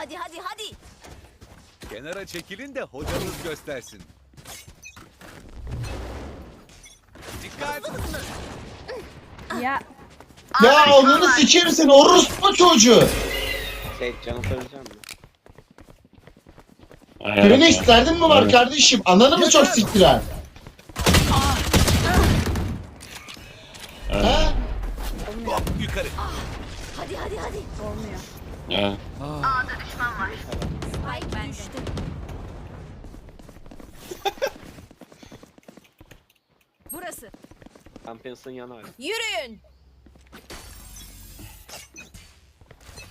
Hadi hadi hadi. Kenara çekilin de hocanız göstersin. Dikkat! Ya Ya ananı sikerim seni orospu çocuğu. Şey canı söyleyeceğim mi? Phoenix derdin mi var kardeşim? Ananı mı çok siktiren? Ha? Hop yukarı. Hadi hadi hadi. olmuyor. Ya. Spike düştü. Burası. Champions'ın yanı var. Yürüyün.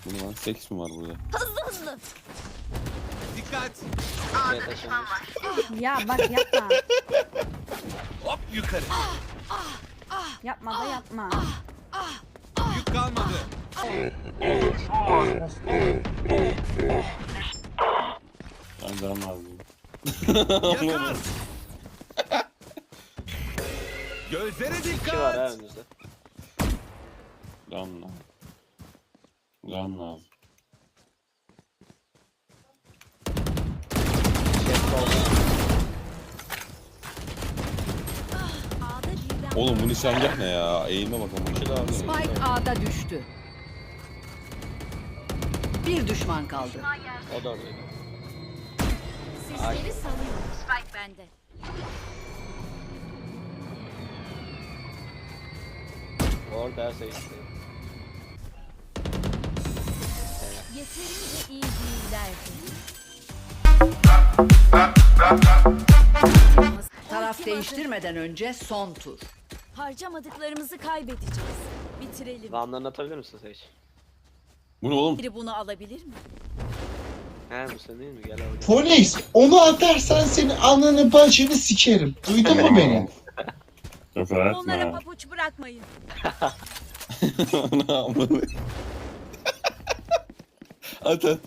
Bu ne lan? Seks mi var burada? Hızlı hızlı. Dikkat! Şey taşınmış. Ya bak yapma. Hop yukarı. Yapma da yapma. Yük kalmadı. Ben canım lazım. Yakar! Gözlere İki var ha dikkat! önünüzde. Can lazım. Can lazım. Şey. Oğlum bu nişangah ne ya? Eğime bak ama. Şu da orada. Spike A'da düştü. Bir düşman kaldı. O da oradaydı. Sesleri salıyor. Spike bende. Orada her şey işte. Yeterince iyi değillerdi. Taraf değiştirmeden önce son tur. Harcamadıklarımızı kaybedeceğiz. Bitirelim. Vanlarını atabilir misin Sage? Bu ne oğlum? Biri bunu alabilir mi? He bu sen değil mi? Gel al gel. Phoenix onu atarsan seni ananı bacını sikerim. Duydun mu beni? Küfür Onlara etme. papuç bırakmayın. Ana amına. At at.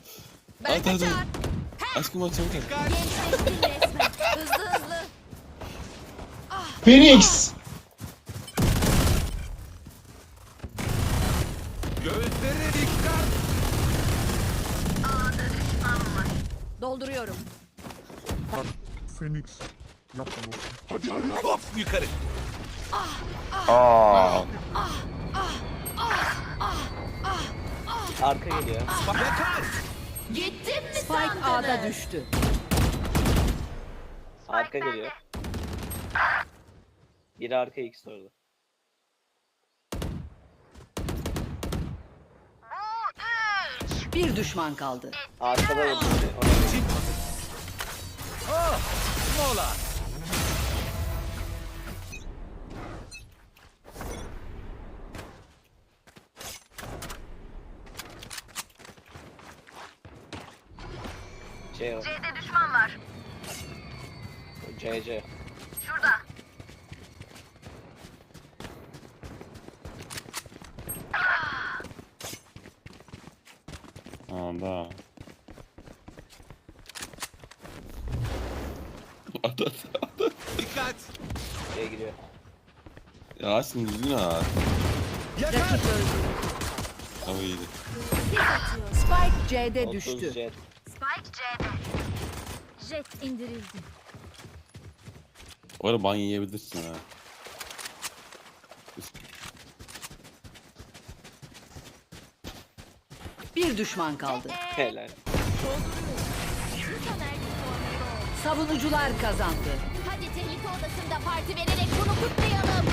Ben At, at, at. kaçar. Aşkım at çabuk at. Dikkat! Gençleştin resmen. Hızlı hızlı. Phoenix. Gözlere dikkat! Dolduruyorum. Phoenix. Yapma dostum. Hop yukarı. Aa. Arka geliyor. Yakar! Gittim mi Spike A'da sandınız? düştü. Arka geliyor. Biri arka ikisi orada. Bir düşman kaldı. Arkada yedi. Orada. Ah! Mola! Var. C'de düşman var. C C. Anda. At at. Dikkat! C giriyor. Ya aşkım düzgün at. Yakar! Ama iyiydi. Spike C'de 30 düştü. C. Jet indirildi. O ara ban yiyebilirsin ha. Bir düşman kaldı. Helal. Savunucular kazandı. Hadi tehlike odasında parti vererek bunu kutlayalım.